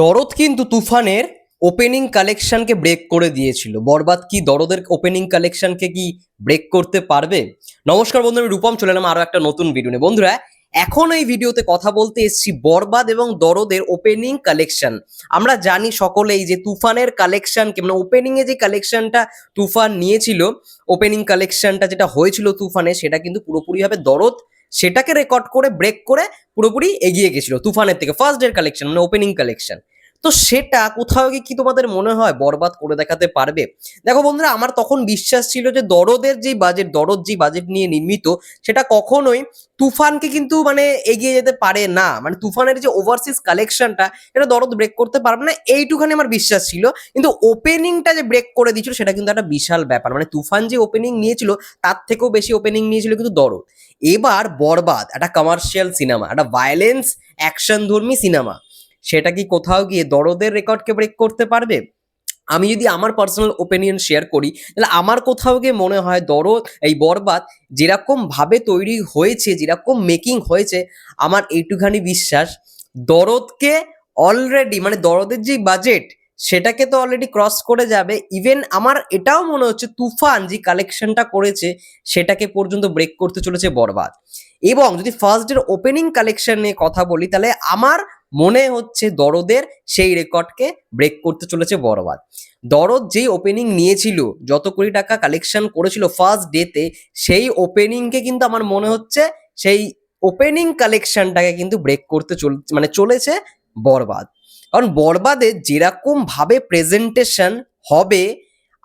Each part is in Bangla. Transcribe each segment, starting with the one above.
দরদ কিন্তু তুফানের ওপেনিং কালেকশনকে ব্রেক করে দিয়েছিল। বরবাদ কি দরদের ওপেনিং কালেকশনকে কি ব্রেক করতে পারবে? নমস্কার বন্ধু, আমি রূপম, চলে এলাম আরও একটা নতুন ভিডিও নিয়ে। বন্ধুরা, এখন এই ভিডিওতে কথা বলতে এসছি বরবাদ এবং দরদের ওপেনিং কালেকশন আমরা জানি সকলেই যে তুফানের কালেকশনকে মানে ওপেনিং এ যে কালেকশনটা তুফান নিয়েছিল ওপেনিং কালেকশনটা যেটা হয়েছিল তুফানে, সেটা কিন্তু পুরোপুরিভাবে দরদ সেটাকে রেকর্ড করে ব্রেক করে পুরোপুরি এগিয়ে গেছিল, তুফানের থেকে ফার্স্ট ডের কালেকশন মানে ওপেনিং কালেকশন তো সেটা কোথাও গিয়ে কি তোমাদের মনে হয় বরবাদ করে দেখাতে পারবে? দেখো বন্ধুরা, আমার তখন বিশ্বাস ছিল যে দরদের যে বাজেট দরদ যে বাজেট নিয়ে নির্মিত, সেটা কখনোই তুফানকে কিন্তু মানে এগিয়ে যেতে পারে না। মানে তুফানের যে ওভারসিজ কালেকশনটা এটা দরদ ব্রেক করতে পারবে না, এইটুখানি আমার বিশ্বাস ছিল। কিন্তু ওপেনিংটা যে ব্রেক করে দিয়েছিল, সেটা কিন্তু একটা বিশাল ব্যাপার। মানে তুফান যে ওপেনিং নিয়েছিল, তার থেকেও বেশি ওপেনিং নিয়েছিল কিন্তু দরদ। এবার বরবাদ, একটা কমার্শিয়াল সিনেমা একটা ভায়োলেন্স অ্যাকশন ধর্মী সিনেমা সেটা কি কোথাও গিয়ে দরদের রেকর্ডকে ব্রেক করতে পারবে? আমি যদি আমার পার্সোনাল ওপিনিয়ন শেয়ার করি, তাহলে আমার কোথাও গিয়ে মনে হয় দরদ, এই বরবাদ যেরকম ভাবে তৈরি হয়েছে, যেরকম মেকিং হয়েছে, আমার এইটুখানি বিশ্বাস দরদকে অলরেডি মানে দরদের যে বাজেট সেটাকে তো অলরেডি ক্রস করে যাবে। ইভেন আমার এটাও মনে হচ্ছে তুফান যে কালেকশনটা করেছে, সেটাকে পর্যন্ত ব্রেক করতে চলেছে বরবাদ। এবং যদি ফার্স্ট ডের ওপেনিং কালেকশন নিয়ে কথা বলি, তাহলে আমার মনে হচ্ছে দরদের সেই রেকর্ডকে ব্রেক করতে চলেছে বরবাদ দরদ যেই ওপেনিং নিয়েছিল, যত কোটি টাকা কালেকশন করেছিল ফার্স্ট ডেতে সেই ওপেনিংকে কিন্তু আমার মনে হচ্ছে সেই ওপেনিং কালেকশনটাকে কিন্তু ব্রেক করতে চল মানে চলেছে বরবাদ কারণ বরবাদে যেরকম ভাবে প্রেজেন্টেশন হবে,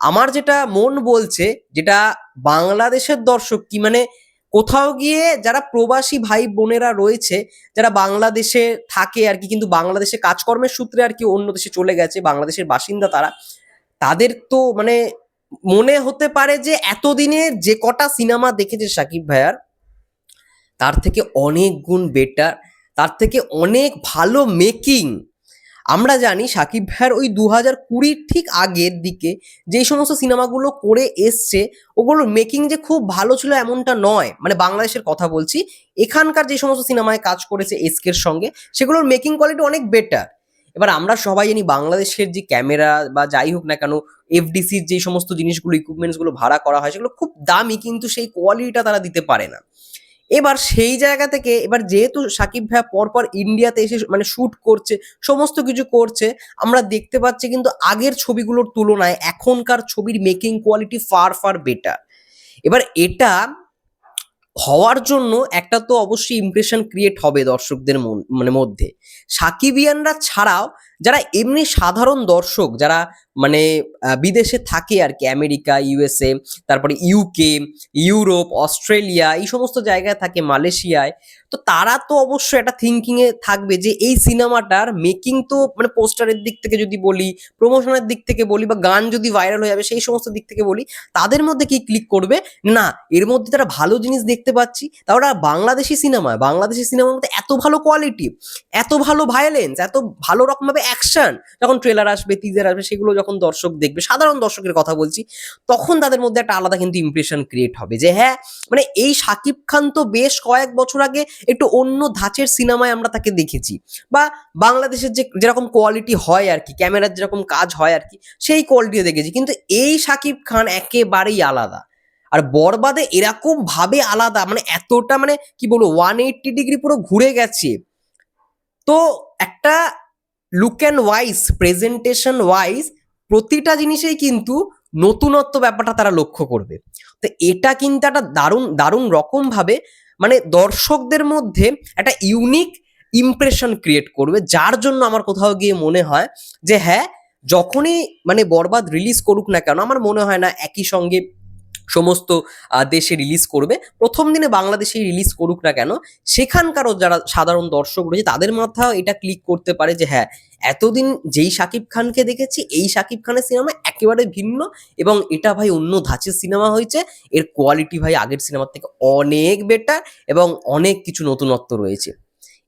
আমার যেটা মন বলছে, যেটা বাংলাদেশের দর্শক কি মানে কোথাও গিয়ে যারা প্রবাসী ভাই বোনেরা রয়েছে, যারা বাংলাদেশে থাকে আর কি, কিন্তু বাংলাদেশে কাজকর্মের সূত্রে আর কি অন্য দেশে চলে গেছে, বাংলাদেশের বাসিন্দা তারা, তাদের তো মানে মনে হতে পারে যে এতদিনে যে কটা সিনেমা দেখেছে সাকিব ভাইয়ার, তার থেকে অনেক গুণ বেটার তার থেকে অনেক ভালো মেকিং আমরা জানি সাকিব ভাইয়ার ওই দু হাজার কুড়ির ঠিক আগের দিকে যেই সমস্ত সিনেমাগুলো করে এসছে, ওগুলোর মেকিং যে খুব ভালো ছিল এমনটা নয়। মানে বাংলাদেশের কথা বলছি, এখানকার যে সমস্ত সিনেমায় কাজ করেছে এসকের সঙ্গে, সেগুলোর মেকিং কোয়ালিটি অনেক বেটার এবার আমরা সবাই জানি বাংলাদেশের যে ক্যামেরা বা যাই হোক না কেন এফডিসির যে সমস্ত জিনিসগুলো ইকুইপমেন্টসগুলো ভাড়া করা হয়, সেগুলো খুব দামি, কিন্তু সেই কোয়ালিটিটা তারা দিতে পারে না। এবার সেই জায়গা থেকে এবার যেহেতু সাকিব ভাইয়া পরপর ইন্ডিয়াতে এসে মানে শ্যুট করছে, সমস্ত কিছু করছে, আমরা দেখতে পাচ্ছি কিন্তু আগের ছবিগুলোর তুলনায় এখনকার ছবির making quality far far better এবার এটা হওয়ার জন্য একটা তো অবশ্যই ইমপ্রেশন ক্রিয়েট হবে দর্শকদের মন- মধ্যে। সাকিবিয়ানরা ছাড়াও যারা এমনি সাধারণ দর্শক, যারা মানে বিদেশে থাকে আর কি, আমেরিকা ইউএসএ তারপরে ইউকে ইউরোপ, অস্ট্রেলিয়া, এই সমস্ত জায়গায় থাকে, মালয়েশিয়ায়, তো তারা তো অবশ্যই একটা থিঙ্কিং এ থাকবে যে এই সিনেমাটার মেকিং তো মানে পোস্টারের দিক থেকে যদি বলি প্রমোশনের দিক থেকে বলি বা গান যদি ভাইরাল হয়ে যাবে, সেই সমস্ত দিক থেকে বলি, তাদের মধ্যে কি ক্লিক করবে? না, এর মধ্যে তারা ভালো জিনিস দেখতে পাচ্ছি তারপরে বাংলাদেশি সিনেমা, বাংলাদেশি সিনেমার মধ্যে এত ভালো কোয়ালিটি এত ভালো ভায়োলেন্স এত ভালো রকমভাবে অ্যাকশন যখন ট্রেলার আসবে টিজার আসবে, সেগুলো যখন দর্শক দেখবে, সাধারণ দর্শকের কথা বলছি, তখন তাদের মধ্যে একটা আলাদা কিন্তু ইমপ্রেশন ক্রিয়েট হবে যে হ্যাঁ মানে এই শাকিব খান তো বেশ কয়েক বছর আগে একটু অন্য ধাঁচের সিনেমায় আমরা তাকে দেখেছি বা বাংলাদেশের যে, যেরকম কোয়ালিটি হয় আর কি ক্যামেরার যেরকম কাজ হয় আর কি, সেই কোয়ালিটিও দেখেছি। কিন্তু এই শাকিব খান একেবারেই আলাদা। আর বরবাদে এরকম ভাবে আলাদা মানে এতটা মানে কি বলব ওয়ান এইট্টি ডিগ্রি পুরো ঘুরে গেছে। তো একটা look and wise presentation wise প্রতিটা জিনিসেই কিন্তু নতুনত্ব ব্যাপারটা তারা লক্ষ্য করবে। তো এটা কিন্তু একটা দারুণ দারুণ রকমভাবে মানে দর্শকদের মধ্যে একটা ইউনিক ইমপ্রেশন ক্রিয়েট করবে, যার জন্য আমার কোথাও গিয়ে মনে হয় যে হ্যাঁ যখনই মানে বরবাদ রিলিজ করুক না কেন, আমার মনে হয় না একই সঙ্গে সমস্ত দেশে রিলিজ করবে। প্রথম দিনে বাংলাদেশে রিলিজ করুক না কেন, সেখানকারও যারা সাধারণ দর্শক রয়েছে, তাদের মাথাও এটা ক্লিক করতে পারে যে হ্যাঁ এতদিন যেই শাকিব খানকে দেখেছি, এই শাকিব খানের সিনেমা একেবারে ভিন্ন এবং এটা ভাই অন্য ধাঁচের সিনেমা হয়েছে। এর কোয়ালিটি ভাই আগের সিনেমার থেকে অনেক বেটার এবং অনেক কিছু নতুনত্ব রয়েছে।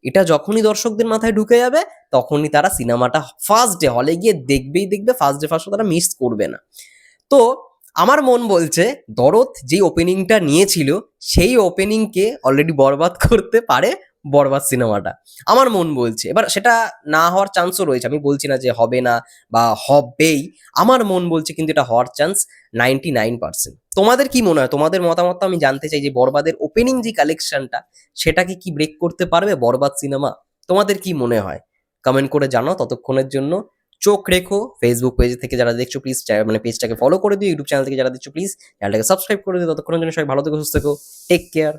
এটা যখনই দর্শকদের মাথায় ঢুকে যাবে, তখনই তারা সিনেমাটা ফার্স্ট ডে হলে গিয়ে দেখবেই দেখবে ফার্স্ট ডে ফার্স্ট তারা মিস করবে না। তো আমার মন বলছে দরদ যেই ওপেনিংটা নিয়েছিল, সেই ওপেনিংকে অলরেডি বরবাদ করতে পারে বরবাদ সিনেমাটা আমার মন বলছে। এবার সেটা না হওয়ার চান্সও রয়েছে। আমি বলছি না যে হবে না বা হবেই। আমার মন বলছে কিন্তু এটা হওয়ার চান্স নাইনটি নাইন পার্সেন্ট তোমাদের কি মনে হয়? তোমাদের মতামত আমি জানতে চাই যে বরবাদের ওপেনিং যে কালেকশনটা সেটাকে কি ব্রেক করতে পারবে বরবাদ সিনেমা তোমাদের কি মনে হয়? কমেন্ট করে জানাও ততক্ষণের জন্য। চোখ রেখো। ফেসবুক পেজ থেকে যারা দেখছ প্লিজ মানে পেজটাকে ফলো করে দিও ইউটিউব চ্যানেল থেকে যারা দেখছ প্লিজ চ্যানেলটাকে সাবস্ক্রাইব করে দিও। ততক্ষণের জন্য সবাই ভালো থেকো, সুস্থ থেকো। Take care